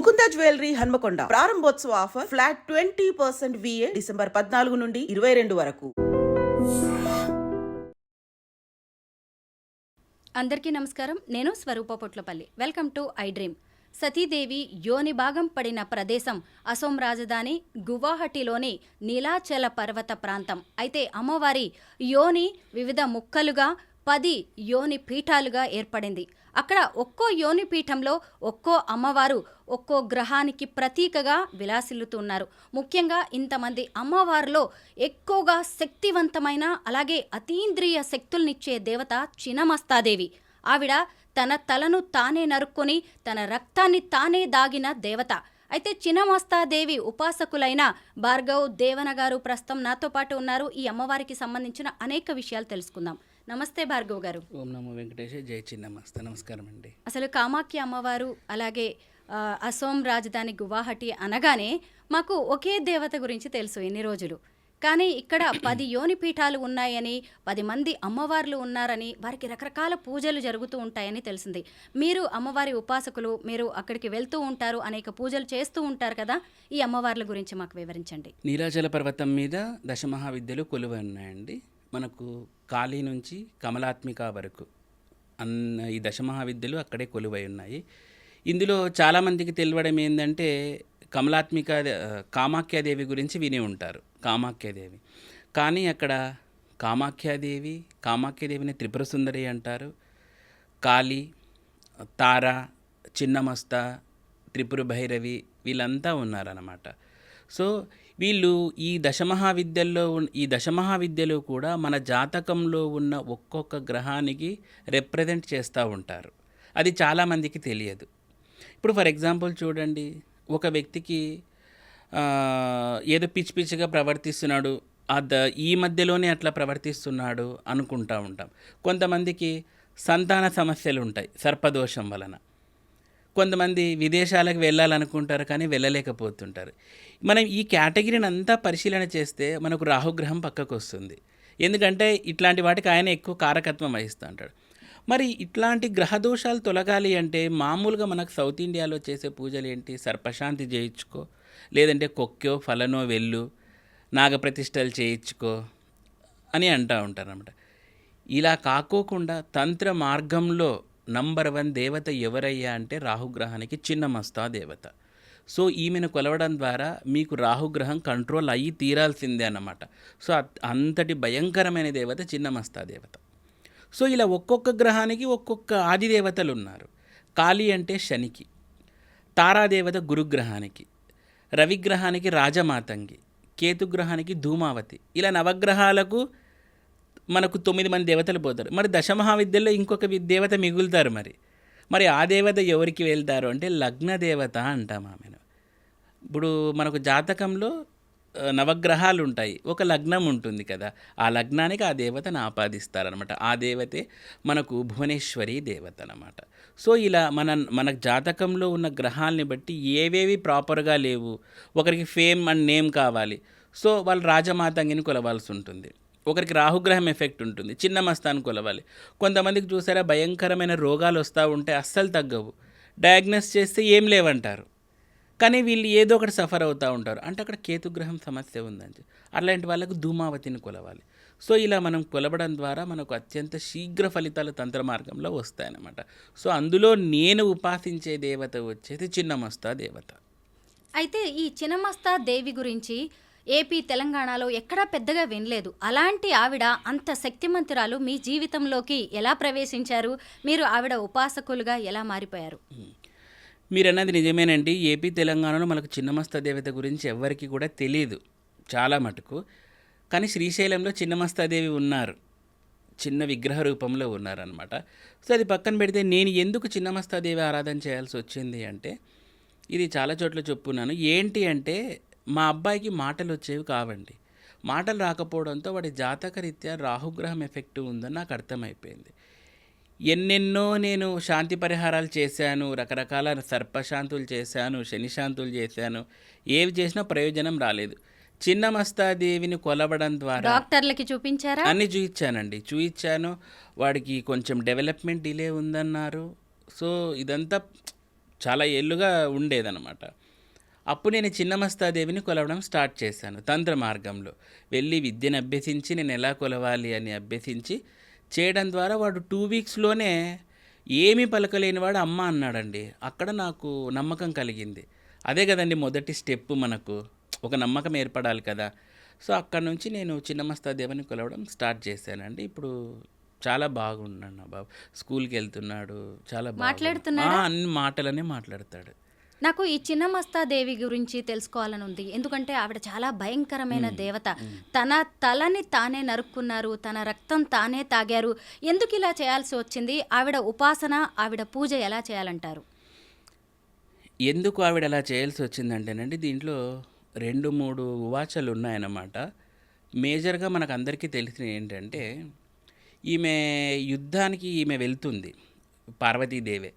Mukunda jewellery Hanamkonda. ప్రారంభోత్సవ offer flat twenty percent VA December పద్నాలుగు నుండి ఇరవై రెండు వరకు. అందరికీ నమస్కారం. నేను Swarupa Potlapalli. Welcome to iDream Satidevi యోని భాగం పడిన ప్రదేశం అసోం రాజధాని గువాహటిలోని నీలాచల పర్వత ప్రాంతం. అయితే అమ్మవారి యోని వివిధ ముక్కలుగా పది యోని పీఠాలుగా ఏర్పడింది. అక్కడ ఒక్కో యోని పీఠంలో ఒక్కో అమ్మవారు ఒక్కో గ్రహానికి ప్రతీకగా విలాసిల్లుతున్నారు. ముఖ్యంగా ఇంతమంది అమ్మవారిలో ఎక్కువగా శక్తివంతమైన అలాగే అతీంద్రియ శక్తుల్నిచ్చే దేవత చినమస్తాదేవి. ఆవిడ తన తలను తానే నరుక్కొని తన రక్తాన్ని తానే దాగిన దేవత. అయితే చినమస్తాదేవి ఉపాసకులైన భార్గవ్ దేవన గారు ప్రస్తుతం నాతో పాటు ఉన్నారు. ఈ అమ్మవారికి సంబంధించిన అనేక విషయాలు తెలుసుకుందాం. నమస్తే భార్గవ్ గారు. ఓం నమో వెంకటేశ జై చిన్నమస్త. నమస్కారం అండి. అసలు కామాఖ్య అమ్మవారు అలాగే అసోం రాజధాని గువాహటి అనగానే మాకు ఒకే దేవత గురించి తెలుసు ఎన్ని రోజులు. కానీ ఇక్కడ పది యోని పీఠాలు ఉన్నాయని పది మంది అమ్మవార్లు ఉన్నారని వారికి రకరకాల పూజలు జరుగుతూ ఉంటాయని తెలిసింది. మీరు అమ్మవారి ఉపాసకులు మీరు అక్కడికి వెళ్తూ ఉంటారు అనేక పూజలు చేస్తూ ఉంటారు కదా ఈ అమ్మవార్ల గురించి మాకు వివరించండి. నీలాచల పర్వతం మీద దశమహావిద్యలు కొలువై ఉన్నాయండి. మనకు కాళీ నుంచి కమలాత్మిక వరకు. అన్న ఈ దశమహావిద్యలు అక్కడే కొలువై ఉన్నాయి. ఇందులో చాలామందికి తెలియడం ఏంటంటే కమలాత్మిక కామాఖ్యాదేవి గురించి విని ఉంటారు. కామాఖ్యాదేవి. కానీ అక్కడ కామాఖ్యాదేవి కామాఖ్యాదేవిని త్రిపుర సుందరి అంటారు. కాళీ తార చిన్నమస్త త్రిపుర భైరవి వీళ్ళంతా ఉన్నారన్నమాట. సో వీళ్ళు ఈ దశమహావిద్యల్లో ఈ దశమహావిద్యలో కూడా మన జాతకంలో ఉన్న ఒక్కొక్క గ్రహానికి రిప్రజెంట్ చేస్తూ ఉంటారు. అది చాలామందికి తెలియదు. ఇప్పుడు ఫర్ ఎగ్జాంపుల్ చూడండి ఒక వ్యక్తికి ఏదో పిచ్చి పిచ్చిగా ప్రవర్తిస్తున్నాడు ఆ ద ఈ మధ్యలోనే అట్లా ప్రవర్తిస్తున్నాడు అనుకుంటా ఉంటాం. కొంతమందికి సంతాన సమస్యలు ఉంటాయి సర్పదోషం వలన. కొంతమంది విదేశాలకు వెళ్ళాలనుకుంటారు కానీ వెళ్ళలేకపోతుంటారు. మనం ఈ కేటగిరీని అంతా పరిశీలన చేస్తే మనకు రాహుగ్రహం పక్కకు వస్తుంది. ఎందుకంటే ఇట్లాంటి వాటికి ఆయన ఎక్కువ కారకత్వం వహిస్తూ ఉంటాడు. మరి ఇట్లాంటి గ్రహదోషాలు తొలగాలి అంటే మామూలుగా మనకు సౌత్ ఇండియాలో చేసే పూజలు ఏంటి? సర్పశాంతి చేయించుకో లేదంటే కొక్కో ఫలనో వెళ్ళు నాగప్రతిష్టలు చేయించుకో అని అంటూ ఉంటారన్నమాట. ఇలా కాకోకుండా తంత్ర మార్గంలో నంబర్ వన్ దేవత ఎవరయ్యా అంటే రాహుగ్రహానికి చిన్నమస్తా దేవత. సో ఈమెను కొలవడం ద్వారా మీకు రాహుగ్రహం కంట్రోల్ అయ్యి తీరాల్సిందే అన్నమాట. సో అంతటి భయంకరమైన దేవత చిన్నమస్తా దేవత. సో ఇలా ఒక్కొక్క గ్రహానికి ఒక్కొక్క ఆదిదేవతలు ఉన్నారు కాళీ అంటే శనికి తారాదేవత గురుగ్రహానికి రవిగ్రహానికి రాజమాతంగి కేతుగ్రహానికి ధూమావతి ఇలా నవగ్రహాలకు మనకు తొమ్మిది మంది దేవతలు పోతారు. మరి దశమహావిద్యలో ఇంకొక దేవత మిగులుతారు మరి. మరి ఆ దేవత ఎవరికి వెళ్తారు అంటే లగ్న దేవత అంటాం ఆమెను. ఇప్పుడు మనకు జాతకంలో నవగ్రహాలు ఉంటాయి. ఒక లగ్నం ఉంటుంది కదా. ఆ లగ్నానికి ఆ దేవతను ఆపాదిస్తారనమాట. ఆ దేవతే మనకు భువనేశ్వరి దేవత అనమాట సో ఇలా మన మన జాతకంలో ఉన్న గ్రహాలని బట్టి ఏవేవి ప్రాపర్గా లేవు. ఒకరికి ఫేమ్ అండ్ నేమ్ కావాలి. సో వాళ్ళు రాజమాతంగిని కొలవాల్సి ఉంటుంది. ఒకరికి రాహుగ్రహం ఎఫెక్ట్ ఉంటుంది. చిన్న మస్తాన్ని కొలవాలి. కొంతమందికి చూసారా భయంకరమైన రోగాలు వస్తూ ఉంటే అస్సలు తగ్గవు. డయాగ్నోస్ చేస్తే ఏం లేవంటారు. కానీ వీళ్ళు ఏదో ఒకటి సఫర్ అవుతూ ఉంటారు. అంటే అక్కడ కేతుగ్రహం సమస్య ఉందని అట్లాంటి వాళ్ళకు ధూమావతిని కొలవాలి. సో ఇలా మనం కొలవడం ద్వారా మనకు అత్యంత శీఘ్ర ఫలితాలు తంత్ర మార్గంలో వస్తాయన్నమాట. సో అందులో నేను ఉపాసించే దేవత వచ్చేది చిన్నమస్తా దేవత. అయితే ఈ చిన్నమస్తా దేవి గురించి ఏపీ తెలంగాణలో ఎక్కడా పెద్దగా వినలేదు. అలాంటి ఆవిడ అంత శక్తిమంతురాలు మీ జీవితంలోకి ఎలా ప్రవేశించారు? మీరు ఆవిడ ఉపాసకులుగా ఎలా మారిపోయారు? మీరు అన్నది నిజమేనండి. ఏపీ తెలంగాణలో మనకు చిన్నమస్త దేవత గురించి ఎవ్వరికి కూడా తెలియదు చాలా మటుకు. కానీ శ్రీశైలంలో చిన్నమస్తాదేవి ఉన్నారు. చిన్న విగ్రహ రూపంలో ఉన్నారనమాట సో అది పక్కన పెడితే నేను ఎందుకు చిన్నమస్తాదేవి ఆరాధన చేయాల్సి వచ్చింది అంటే ఇది చాలా చోట్ల చెప్పున్నాను. ఏంటి అంటే మా అబ్బాయికి మాటలు వచ్చేవి కావండి. మాటలు రాకపోవడంతో వాడి జాతకరీత్యా రాహుగ్రహం ఎఫెక్ట్ ఉందని నాకు అర్థమైపోయింది. ఎన్నెన్నో నేను శాంతి పరిహారాలు చేశాను రకరకాల సర్పశాంతులు చేశాను శనిశాంతులు చేశాను. ఏవి చేసినా ప్రయోజనం రాలేదు. చిన్న మస్తాదేవిని కొలవడం ద్వారా డాక్టర్లకి చూపించారా? అన్ని చూయించానండి. చూయించాను. వాడికి కొంచెం డెవలప్మెంట్ డిలే ఉందన్నారు. సో ఇదంతా చాలా ఏళ్ళుగా ఉండేదన్నమాట. అప్పుడు నేను చిన్నమస్తాదేవిని కొలవడం స్టార్ట్ చేశాను తంత్ర మార్గంలో. వెళ్ళి విద్యను అభ్యసించి నేను ఎలా కొలవాలి అని అభ్యసించి చేయడం ద్వారా వాడు టూ వీక్స్లోనే ఏమీ పలకలేని వాడు అమ్మ అన్నాడండి. అక్కడ నాకు నమ్మకం కలిగింది. అదే కదండి మొదటి స్టెప్ మనకు. ఒక నమ్మకం ఏర్పడాలి కదా. సో అక్కడ నుంచి నేను చిన్నమస్తాదేవిని కొలవడం స్టార్ట్ చేశానండి. ఇప్పుడు చాలా బాగున్నాడు బాబు. స్కూల్కి వెళ్తున్నాడు. చాలా. మాట్లాడుతున్నాడా? అన్ని మాటలనే మాట్లాడతాడు. నాకు ఈ చిన్నమస్తాదేవి గురించి తెలుసుకోవాలని ఉంది ఎందుకంటే ఆవిడ చాలా భయంకరమైన దేవత. తన తలని తానే నరుక్కున్నారు తన రక్తం తానే తాగారు. ఎందుకు ఇలా చేయాల్సి వచ్చింది? ఆవిడ ఉపాసన ఆవిడ పూజ ఎలా చేయాలంటారు? ఎందుకు ఆవిడ అలా చేయాల్సి వచ్చిందంటేనండి దీంట్లో రెండు మూడు ఉవాచలు ఉన్నాయన్నమాట. మేజర్గా మనకు అందరికీ తెలిసిన ఏంటంటే ఈమె యుద్ధానికి ఈమె వెళ్తుంది పార్వతీదేవే.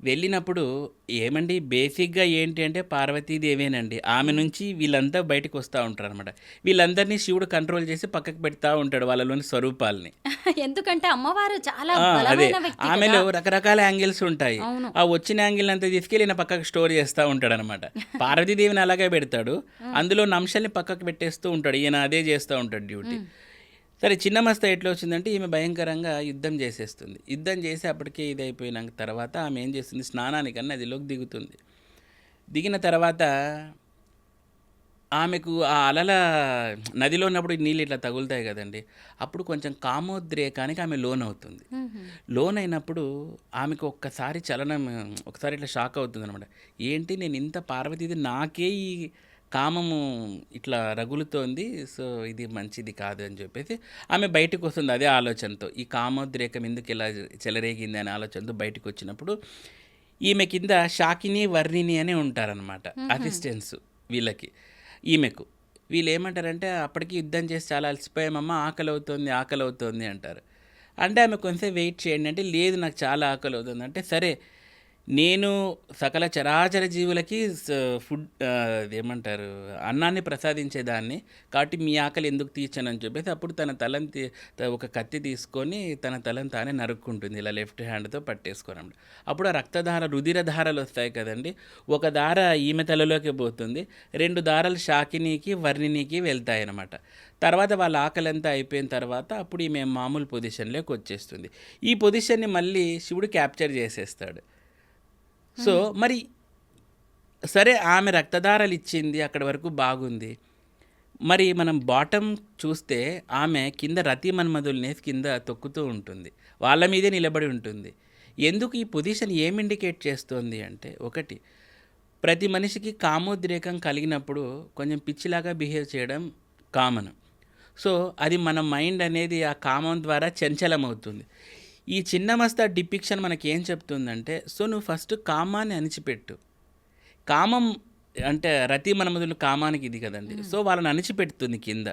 వెళ్ళినప్పుడు ఏమండి? బేసిక్గా ఏంటి అంటే పార్వతీదేవేనండి. ఆమె నుంచి వీళ్ళంతా బయటకు వస్తూ ఉంటారు అనమాట వీళ్ళందరినీ శివుడు కంట్రోల్ చేసి పక్కకు పెడతా ఉంటాడు వాళ్ళలోని స్వరూపాలని. ఎందుకంటే అమ్మవారు చాలా అదే. ఆమెలో. రకరకాల యాంగిల్స్ ఉంటాయి. ఆ వచ్చిన యాంగిల్ అంతా తీసుకెళ్ళి ఈయన పక్కకు స్టోర్ చేస్తూ ఉంటాడు అనమాట పార్వతీదేవిని అలాగే పెడతాడు. అందులో అంశాన్ని పక్కకు పెట్టేస్తూ ఉంటాడు. ఈయన అదే చేస్తూ ఉంటాడు డ్యూటీ. సరే చిన్న మస్త ఎట్లా వచ్చిందంటే ఈమె భయంకరంగా యుద్ధం చేసేస్తుంది. యుద్ధం చేసి అప్పటికే ఇది అయిపోయిన తర్వాత ఆమె ఏం చేస్తుంది? స్నానానికన్నా నదిలోకి దిగుతుంది. దిగిన తర్వాత ఆమెకు ఆ అలల నదిలో ఉన్నప్పుడు నీళ్ళు ఇట్లా తగులుతాయి కదండి. అప్పుడు కొంచెం కామోద్రేకానికి ఆమె లోన్ అవుతుంది. లోన్ అయినప్పుడు ఆమెకు ఒక్కసారి చలనం ఒకసారి ఇట్లా షాక్ అవుతుంది అనమాట ఏంటి నేను ఇంత పార్వతీది నాకే ఈ కామము ఇట్లా రగులుతోంది సో ఇది మంచిది కాదు అని చెప్పేసి ఆమె బయటకు వస్తుంది అదే ఆలోచనతో. ఈ కామోద్రేకం ఎందుకు ఇలా చెలరేగింది అనే ఆలోచనతో బయటకు వచ్చినప్పుడు ఈమె కింద షాకిని వర్ణిని అని ఉంటారనమాట అసిస్టెన్స్ వీళ్ళకి ఈమెకు. వీళ్ళు ఏమంటారంటే అప్పటికి యుద్ధం చేసి చాలా అలసిపోయామమ్మా ఆకలి అవుతుంది ఆకలి అవుతుంది అంటారు. అంటే ఆమె కొంచెం వెయిట్ చేయండి అంటే లేదు నాకు చాలా ఆకలి అవుతుంది అంటే సరే నేను సకల చరాచర జీవులకి ఫుడ్ ఏమంటారు అన్నాన్ని ప్రసాదించేదాన్ని. కాబట్టి మీ ఆకలి ఎందుకు తీర్చానని చెప్పేసి అప్పుడు తన తలని త- ఒక కత్తి తీసుకొని తన తలని తానే నరుక్కుంటుంది. ఇలా లెఫ్ట్ హ్యాండ్తో పట్టేసుకొని అప్పుడు ఆ రక్తధార రుధిర ధారలు వస్తాయి కదండి. ఒక దార ఈమె తలలోకి పోతుంది. రెండు దారాలు షాకినీకి వర్ణినికి వెళ్తాయి అన్నమాట తర్వాత వాళ్ళ ఆకలి అంతా అయిపోయిన తర్వాత అప్పుడు ఈమె మామూలు పొజిషన్లోకి వచ్చేస్తుంది. ఈ పొజిషన్ని మళ్ళీ శివుడు క్యాప్చర్ చేసేస్తాడు. సో మరి సరే ఆమె రక్తదారాలు ఇచ్చింది అక్కడి వరకు బాగుంది. మరి మనం బాటమ్ చూస్తే ఆమె కింద రతి మన్మధుల్ని కింద తొక్కుతూ ఉంటుంది. వాళ్ళ మీదే నిలబడి ఉంటుంది. ఎందుకు ఈ పొజిషన్ ఏం ఇండికేట్ చేస్తుంది అంటే ఒకటి ప్రతి మనిషికి కామోద్రేకం కలిగినప్పుడు కొంచెం పిచ్చిలాగా బిహేవ్ చేయడం కామన్. సో అది మన మైండ్ అనేది ఆ కామం ద్వారా చంచలమవుతుంది. ఈ చిన్న మస్తా డిపిక్షన్ మనకి ఏం చెప్తుందంటే సో నువ్వు ఫస్ట్ కామాన్ని అణిచిపెట్టు. కామం అంటే రతి మనమదులు కామానికి ఇది కదండి. సో వాళ్ళని అణిచిపెడుతుంది కింద.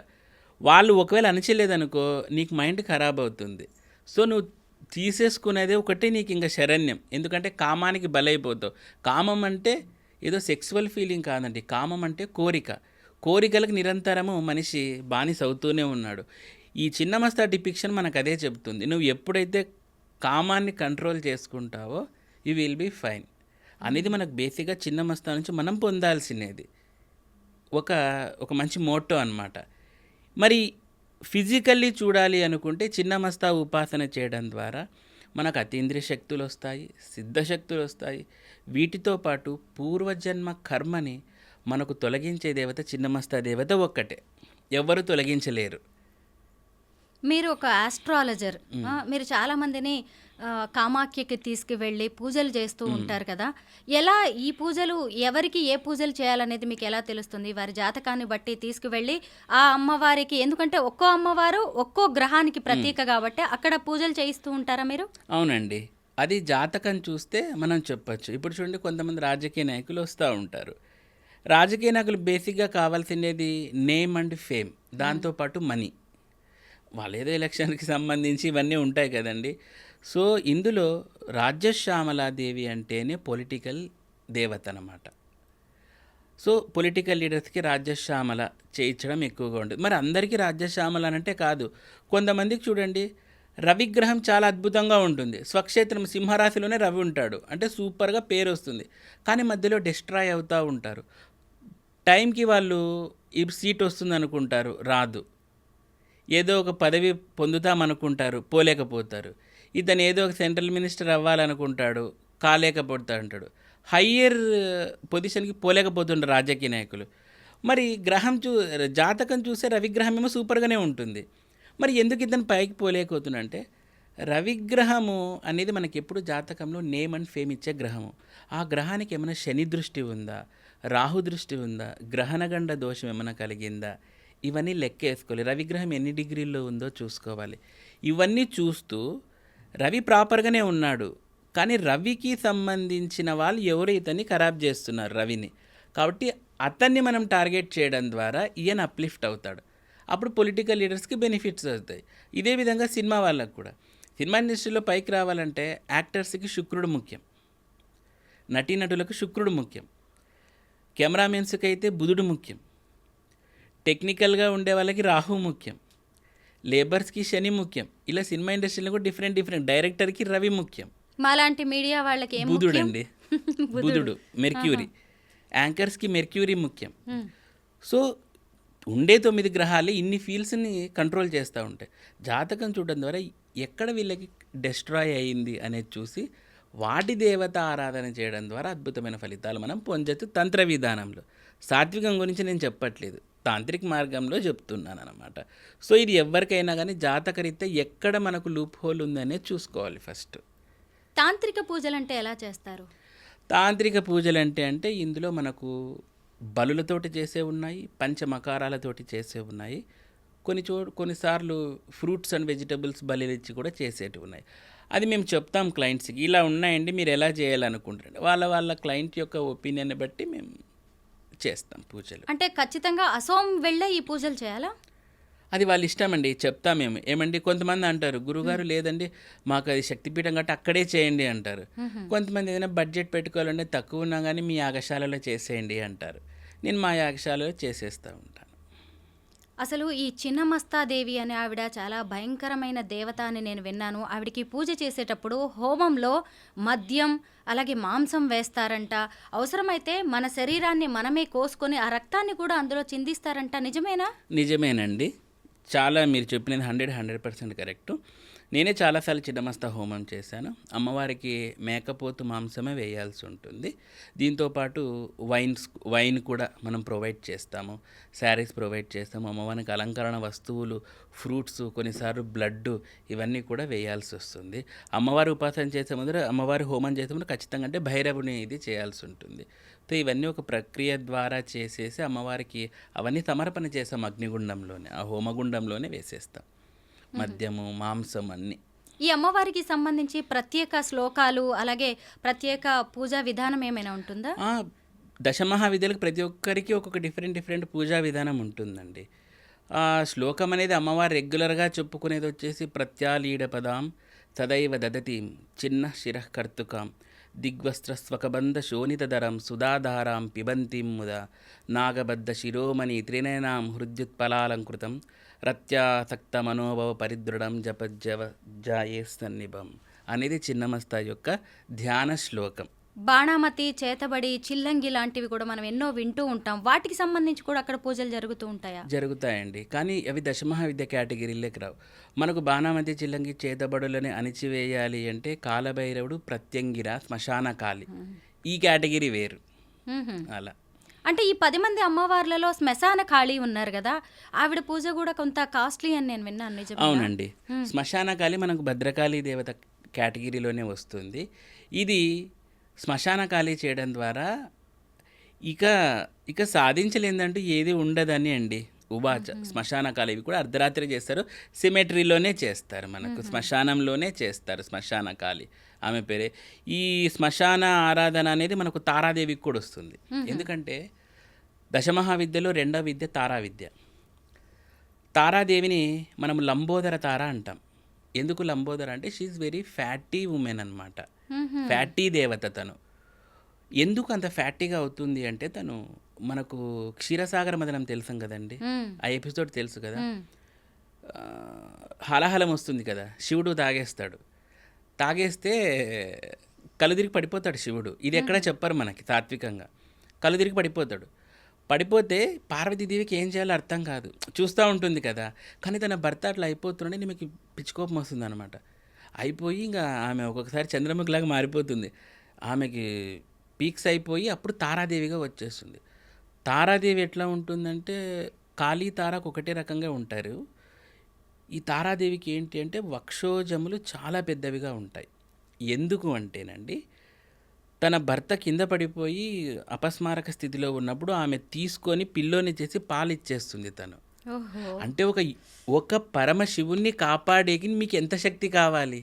వాళ్ళు ఒకవేళ అణిచలేదనుకో నీకు మైండ్ ఖరాబ్ అవుతుంది. సో నువ్వు తీసేసుకునేదే ఒకటి నీకు ఇంకా శరణ్యం. ఎందుకంటే కామానికి బలైపోతావు. కామం అంటే ఏదో సెక్సువల్ ఫీలింగ్ కాదండి. కామం అంటే కోరిక. కోరికలకు నిరంతరము మనిషి బానిస అవుతూనే ఉన్నాడు. ఈ చిన్న మస్తా డిపిక్షన్ మనకు అదే చెప్తుంది. నువ్వు ఎప్పుడైతే కామాన్ని కంట్రోల్ చేసుకుంటావో యూ విల్ బీ ఫైన్. అనేది మనకు బేసిక్గా చిన్న మస్తా నుంచి మనం పొందాల్సినది. ఒక ఒక మంచి మోటో అన్నమాట. మరి ఫిజికల్లీ చూడాలి అనుకుంటే చిన్న మస్తా ఉపాసన చేయడం ద్వారా మనకు అతీంద్రియ శక్తులు వస్తాయి సిద్ధశక్తులు వస్తాయి. వీటితో పాటు పూర్వజన్మ కర్మని మనకు తొలగించే దేవత చిన్నమస్తా దేవత ఒక్కటే. ఎవ్వరు తొలగించలేరు. మీరు ఒక ఆస్ట్రాలజర్ మీరు చాలా మందిని కామాఖ్యకి తీసుకువెళ్ళి పూజలు చేస్తూ ఉంటారు కదా. ఎలా ఈ పూజలు ఎవరికి ఏ పూజలు చేయాలనేది మీకు ఎలా తెలుస్తుంది? వారి జాతకాన్ని బట్టి తీసుకువెళ్ళి ఆ అమ్మవారికి ఎందుకంటే ఒక్కో అమ్మవారు ఒక్కో గ్రహానికి ప్రతీక కాబట్టి అక్కడ పూజలు చేయిస్తూ ఉంటారా మీరు? అవునండి. అది జాతకం చూస్తే మనం చెప్పచ్చు. ఇప్పుడు చూడండి కొంతమంది రాజకీయ నాయకులు వస్తూ ఉంటారు. రాజకీయ నాయకులు బేసిక్గా కావాల్సినది నేమ్ అండ్ ఫేమ్. దాంతోపాటు మనీ. వాళ్ళు ఏదో ఎలక్షన్కి సంబంధించి ఇవన్నీ ఉంటాయి కదండి. సో ఇందులో రాజ్యశ్యామలాదేవి అంటేనే పొలిటికల్ దేవత అనమాట సో పొలిటికల్ లీడర్స్కి రాజ్యశ్యామల చేయించడం ఎక్కువగా ఉంటుంది. మరి అందరికీ రాజ్యశ్యామల అని అంటే కాదు. కొంతమందికి చూడండి రవిగ్రహం చాలా అద్భుతంగా ఉంటుంది. స్వక్షేత్రం సింహరాశిలోనే రవి ఉంటాడు. అంటే సూపర్గా పేరు వస్తుంది కానీ మధ్యలో డిస్ట్రాయ్ అవుతూ ఉంటారు. టైంకి వాళ్ళు ఈ సీట్ వస్తుంది అనుకుంటారు రాదు. ఏదో ఒక పదవి పొందుతామనుకుంటారు పోలేకపోతారు. ఇతను ఏదో ఒక సెంట్రల్ మినిస్టర్ అవ్వాలనుకుంటాడు కాలేకపోతా అంటాడు హయ్యర్ పొజిషన్కి పోలేకపోతుంటారు రాజకీయ నాయకులు. మరి గ్రహం చూ జాతకం చూస్తే రవిగ్రహం ఏమో సూపర్గానే ఉంటుంది. మరి ఎందుకు ఇతను పైకి పోలేకపోతుందంటే రవిగ్రహము అనేది మనకి ఎప్పుడు జాతకంలో నేమ్ అండ్ ఫేమ్ ఇచ్చే గ్రహము. ఆ గ్రహానికి ఏమైనా శని దృష్టి ఉందా? రాహు దృష్టి ఉందా? గ్రహణగండ దోషం ఏమైనా కలిగిందా? ఇవన్నీ లెక్కేసుకోవాలి. రవిగ్రహం ఎన్ని డిగ్రీల్లో ఉందో చూసుకోవాలి. ఇవన్నీ చూస్తూ రవి ప్రాపర్గానే ఉన్నాడు. కానీ రవికి సంబంధించిన వాళ్ళు ఎవరు ఇతన్ని ఖరాబ్ చేస్తున్నారు రవిని. కాబట్టి అతన్ని మనం టార్గెట్ చేయడం ద్వారా ఈయన అప్లిఫ్ట్ అవుతాడు. అప్పుడు పొలిటికల్ లీడర్స్కి బెనిఫిట్స్ అవుతాయి ఇదే విధంగా సినిమా వాళ్ళకు కూడా. సినిమా ఇండస్ట్రీలో పైకి రావాలంటే యాక్టర్స్కి శుక్రుడు ముఖ్యం. నటీనటులకు శుక్రుడు ముఖ్యం. కెమెరామెన్స్కి అయితే బుధుడు ముఖ్యం. టెక్నికల్గా ఉండే వాళ్ళకి రాహు ముఖ్యం. లేబర్స్కి శని ముఖ్యం. ఇలా సినిమా ఇండస్ట్రీలో కూడా డిఫరెంట్ డిఫరెంట్. డైరెక్టర్కి రవి ముఖ్యం. మాలాంటి మీడియా వాళ్ళకి బుధుడు? అండి. బుధుడు. మెర్క్యూరీ. యాంకర్స్కి మెర్క్యూరీ ముఖ్యం. సో ఉండే తొమ్మిది గ్రహాలు ఇన్ని ఫీల్డ్స్ని కంట్రోల్ చేస్తూ ఉంటాయి. జాతకం చూడడం ద్వారా ఎక్కడ వీళ్ళకి డెస్ట్రాయ్ అయింది అనేది చూసి వాటి దేవత ఆరాధన చేయడం ద్వారా అద్భుతమైన ఫలితాలు మనం పొందొచ్చు తంత్ర విధానంలో. సాత్వికం గురించి నేను చెప్పట్లేదు. తాంత్రిక మార్గంలో చెప్తున్నాను అనమాట సో ఇది ఎవరికైనా కానీ జాతకరీత్యా ఎక్కడ మనకు లూప్ హోల్ ఉందనేది చూసుకోవాలి ఫస్ట్. తాంత్రిక పూజలు అంటే ఎలా చేస్తారు? తాంత్రిక పూజలు అంటే అంటే ఇందులో మనకు బలులతోటి చేసే ఉన్నాయి పంచమకారాలతోటి చేసే ఉన్నాయి కొన్ని చో కొన్నిసార్లు ఫ్రూట్స్ అండ్ వెజిటబుల్స్ బలిలు ఇచ్చి కూడా చేసేటివి ఉన్నాయి. అది మేము చెప్తాం క్లయింట్స్కి. ఇలా ఉన్నాయండి మీరు ఎలా చేయాలనుకుంటారండి వాళ్ళ వాళ్ళ క్లయింట్ యొక్క ఒపీనియన్ బట్టి మేము చేస్తాం పూజలు. అంటే ఖచ్చితంగా అసోం వెళ్ళే ఈ పూజలు చేయాలా? అది వాళ్ళ ఇష్టం అండి చెప్తాం మేము. ఏమండి కొంతమంది అంటారు గురుగారు లేదండి మాకు అది శక్తిపీఠం కాబట్టి అక్కడే చేయండి అంటారు. కొంతమంది ఏదైనా బడ్జెట్ పెట్టుకోవాలంటే తక్కువ ఉన్నా కానీ మీ యాగశాలలో చేసేయండి అంటారు. నేను మా యాగశాలలో చేసేస్తూ ఉంటాను అసలు ఈ చిన్నమస్తాదేవి అనే ఆవిడ చాలా భయంకరమైన దేవత అని నేను విన్నాను. ఆవిడకి పూజ చేసేటప్పుడు హోమంలో మద్యం అలాగే మాంసం వేస్తారంట. అవసరమైతే మన శరీరాన్ని మనమే కోసుకొని ఆ రక్తాన్ని కూడా అందులో చిందిస్తారంట. నిజమేనా? నిజమేనండి. చాలా మీరు చెప్పినది హండ్రెడ్ హండ్రెడ్ పర్సెంట్ కరెక్ట్. నేనే చాలాసార్లు చిన్నమస్త హోమం చేశాను. అమ్మవారికి మేకపోతు మాంసమే వేయాల్సి ఉంటుంది. దీంతోపాటు వైన్స్ వైన్ కూడా మనం ప్రొవైడ్ చేస్తాము. శారీస్ ప్రొవైడ్ చేస్తాము. అమ్మవారికి అలంకరణ వస్తువులు ఫ్రూట్స్ కొన్నిసార్లు బ్లడ్ ఇవన్నీ కూడా వేయాల్సి వస్తుంది. అమ్మవారి ఉపాసన చేసే ముందర అమ్మవారి హోమం చేసే ముందు ఖచ్చితంగా అంటే భైరవుని ఇది చేయాల్సి ఉంటుంది. సో ఇవన్నీ ఒక ప్రక్రియ ద్వారా చేసేసి అమ్మవారికి అవన్నీ సమర్పణ చేస్తాం అగ్నిగుండంలోనే. ఆ హోమగుండంలోనే వేసేస్తాం. మద్యము మాంసం అన్నీ. ఈ అమ్మవారికి సంబంధించి ప్రత్యేక శ్లోకాలు అలాగే ప్రత్యేక పూజా విధానం ఏమైనా ఉంటుందా? దశమహావిద్యలకు ప్రతి ఒక్కరికి ఒక్కొక్క డిఫరెంట్ డిఫరెంట్ పూజా విధానం ఉంటుందండి. ఆ శ్లోకం అనేది అమ్మవారు రెగ్యులర్గా చెప్పుకునేది వచ్చేసి ప్రత్యాలీడ పదాం సదైవ దదతీం చిన్న శిరః కర్తుకాం దిగ్వస్త్రస్వకబంధ శోణితధరం సుధాధారాం పిబంతిం ముద నాగబద్ధ శిరోమణి త్రినయనాం హృద్యుత్పలాలంకృతం రత్యాసక్త మనోభవ పరిదృఢం జపజ్జవ జాయే సన్నిభం అనేది చిన్నమస్తా యొక్క ధ్యాన శ్లోకం. బాణామతి చేతబడి చిల్లంగి లాంటివి కూడా మనం ఎన్నో వింటూ ఉంటాం. వాటికి సంబంధించి కూడా అక్కడ పూజలు జరుగుతూ ఉంటాయా? జరుగుతాయండి. కానీ అవి దశమహావిద్య కేటగిరీలోకి రావు. మనకు బాణామతి చిల్లంగి చేతబడులని అణిచివేయాలి అంటే కాలభైరవుడు ప్రత్యంగిర శ్మశాన కాళి ఈ కేటగిరీ వేరు. అలా. అంటే ఈ పది మంది అమ్మవార్లలో శ్మశాన ఖాళీ ఉన్నారు కదా ఆవిడ పూజ కూడా కొంత కాస్ట్లీ అని నేను విన్నాను నిజం అవునండి. శ్మశాన కాళి మనకు భద్రకాళి దేవత కేటగిరీలోనే వస్తుంది. ఇది శ్మశాన కాళి చేయడం ద్వారా ఇక ఇక సాధించలేదంటూ ఏది ఉండదని అండి. ఉవాచ శ్మశాన కాళి ఇవి కూడా అర్ధరాత్రి చేస్తారు. సిమెట్రీలోనే చేస్తారు మనకు. శ్మశానంలోనే చేస్తారు శ్మశాన కాళి ఆమె పేరే. ఈ శ్మశాన ఆరాధన అనేది మనకు తారాదేవికి కూడా వస్తుంది. ఎందుకంటే దశమహావిద్యలో రెండవ విద్య తారా విద్య తారాదేవిని మనం లంబోదర తార అంటాం. ఎందుకు లంబోదర అంటే షీఈ్ వెరీ ఫ్యాటీ ఉమెన్ అనమాట ఫ్యాటీ దేవత తను. ఎందుకు అంత ఫ్యాటీగా అవుతుంది అంటే తను మనకు క్షీరసాగర మదనం తెలుసాం కదండి. ఆ ఎపిసోడ్ తెలుసు కదా? హలహలం వస్తుంది కదా? శివుడు తాగేస్తాడు. తాగేస్తే కలుదిరిగి పడిపోతాడు శివుడు. ఇది ఎక్కడ చెప్పరు మనకి తాత్వికంగా. కలుదిరిగి పడిపోతాడు. పడిపోతే పార్వతీదేవికి ఏం చేయాలో అర్థం కాదు. చూస్తూ ఉంటుంది కదా? కానీ తన భర్త అట్లా అయిపోతుండే ఈమెకి పిచ్చుకోపం వస్తుంది అనమాట అయిపోయి ఇంకా ఆమె ఒక్కొక్కసారి చంద్రముఖిలాగా మారిపోతుంది. ఆమెకి పీక్స్ అయిపోయి అప్పుడు తారాదేవిగా వచ్చేస్తుంది. తారాదేవి ఎట్లా ఉంటుందంటే కాళీ తారకు ఒకటే రకంగా ఉంటారు. ఈ తారాదేవికి ఏంటి అంటే వక్షోజములు చాలా పెద్దవిగా ఉంటాయి. ఎందుకు అంటేనండి తన భర్త కింద పడిపోయి అపస్మారక స్థితిలో ఉన్నప్పుడు ఆమె తీసుకొని పిల్లోని చేసి పాలు ఇచ్చేస్తుంది తను అంటే ఒక ఒక పరమశివుణ్ణి కాపాడేకి మీకు ఎంత శక్తి కావాలి.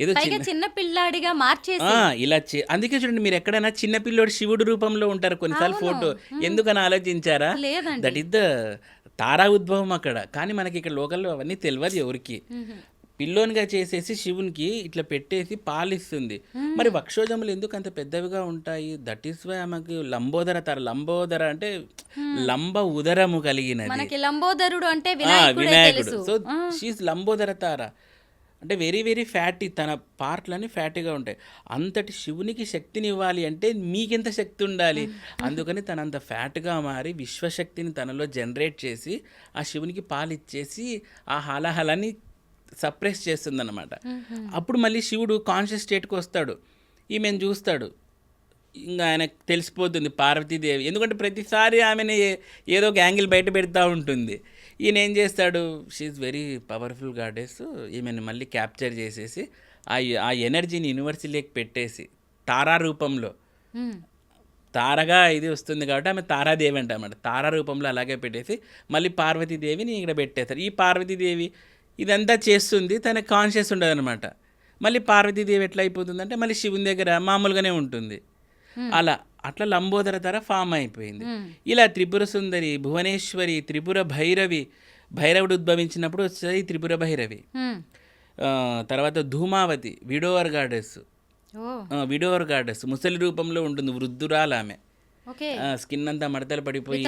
ఏదో పైగా చిన్న చిన్న పిల్లాడిగా మార్చేసి. ఆ, ఇలా చే అందుకే చూడండి మీరు ఎక్కడైనా చిన్న పిల్లోడు శివుడు రూపంలో ఉంటారు కొన్నిసార్లు ఫోటో ఎందుకని ఆలోచించారా. దట్ ఇస్ ద తారా ఉద్భవం అక్కడ. కానీ మనకి ఇక్కడ లోకల్లో అవన్నీ తెలియదు ఎవరికి. పిల్లోనిగా చేసేసి శివునికి ఇట్లా పెట్టేసి పాలిస్తుంది. మరి వక్షోజములు ఎందుకు అంత పెద్దవిగా ఉంటాయి? దట్ ఈస్ వై ఆమెకు లంబోదర తర లంబోదర అంటే లంబ ఉదరము కలిగినది. లంబోదరుడు అంటే వినాయకుడే సో షీఈ్ లంబోదర తార. అంటే వెరీ వెరీ ఫ్యాటీ తన పార్ట్లన్నీ ఫ్యాటీగా ఉంటాయి. అంతటి శివునికి శక్తిని ఇవ్వాలి అంటే మీకెంత శక్తి ఉండాలి అందుకని తన అంత ఫ్యాట్గా మారి విశ్వశక్తిని తనలో జనరేట్ చేసి ఆ శివునికి పాలు ఇచ్చేసి ఆ హలహలని సప్రెస్ చేస్తుందన్నమాట. అప్పుడు మళ్ళీ శివుడు కాన్షియస్ స్టేట్కి వస్తాడు. ఈమెను చూస్తాడు. ఇంకా ఆయనకు తెలిసిపోతుంది పార్వతీదేవి. ఎందుకంటే ప్రతిసారి ఆమెను ఏదో ఒక యాంగిల్ బయట పెడతా ఉంటుంది. ఈయన ఏం చేస్తాడు? షీఈ్ వెరీ పవర్ఫుల్ గాడెస్ ఈమెను మళ్ళీ క్యాప్చర్ చేసేసి ఆ ఆ ఎనర్జీని యూనివర్సిటీకి పెట్టేసి తారా రూపంలో. మ్మ్. తారగా ఇది వస్తుంది కాబట్టి ఆమె తారాదేవి అంట అన్నమాట తారా రూపంలో అలాగే పెట్టేసి మళ్ళీ పార్వతీదేవిని ఇక్కడ పెట్టేస్తారు. ఈ పార్వతీదేవి ఇదంతా చేస్తుంది తన కాన్షియస్ ఉండదన్నమాట. మళ్ళీ పార్వతీదేవి ఎట్లా అయిపోతుందంటే మళ్ళీ శివుని దగ్గర మామూలుగానే ఉంటుంది. అలా అట్లా లంబోదర తర ఫామ్ అయిపోయింది. ఇలా త్రిపుర సుందరి భువనేశ్వరి త్రిపుర భైరవి భైరవుడు ఉద్భవించినప్పుడు వచ్చేది త్రిపుర భైరవి. తర్వాత ధూమావతి విడోవర్ గాడెస్ ఓ. విడోవర్ గాడెస్ ముసలి రూపంలో ఉంటుంది వృద్ధురాలు ఆమె. స్కిన్ అంతా మడతలు పడిపోయి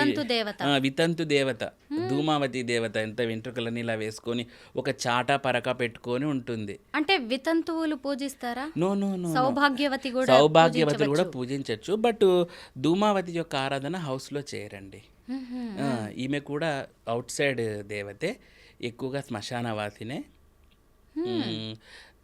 వితంతు దేవత. ధూమావతి దేవత ఎంత వెంట్రుకలని ఇలా వేసుకొని ఒక చాట పరక పెట్టుకొని ఉంటుంది. అంటే వితంతువులు పూజిస్తారా? నో నో నో సౌభాగ్యవతి కూడా సౌభాగ్యవతులు కూడా పూజించవచ్చు. బట్ ధూమావతి యొక్క ఆరాధన హౌస్లో చేయరండి. మ్మ్. ఆ, ఈమె కూడా అవుట్ సైడ్ దేవతే ఎక్కువగా శ్మశానవాసినే.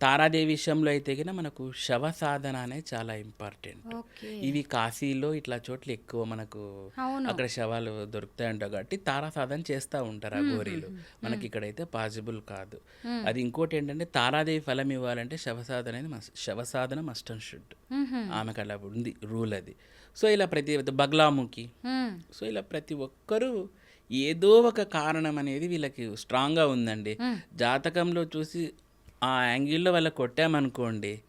తారాదేవి విషయంలో అయితే గిన మనకు శవ సాధన అనేది చాలా ఇంపార్టెంట్. ఇవి కాశీలో ఇట్లా చోట్ల ఎక్కువ మనకు అక్కడ శవాలు దొరుకుతాయంట కాబట్టి తారా సాధన చేస్తూ ఉంటారు ఆ గోరీలు. మనకి ఇక్కడైతే పాసిబుల్ కాదు. అది ఇంకోటి ఏంటంటే తారాదేవి ఫలం ఇవ్వాలంటే శవసాధన అనేది మస్- శవసాధన మస్ట్ అండ్ షుడ్. ఆమెకు అలా ఉంది రూల్ అది. సో ఇలా ప్రతి బగ్లాముఖి. సో ఇలా ప్రతి ఒక్కరూ ఏదో ఒక కారణం అనేది వీళ్ళకి స్ట్రాంగ్గా ఉందండి. జాతకంలో చూసి ఆ యాంగిల్లో వాళ్ళ కొట్టామనుకోండి.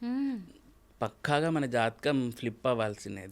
పక్కాగా మన జాతకం ఫ్లిప్ అవ్వాల్సినది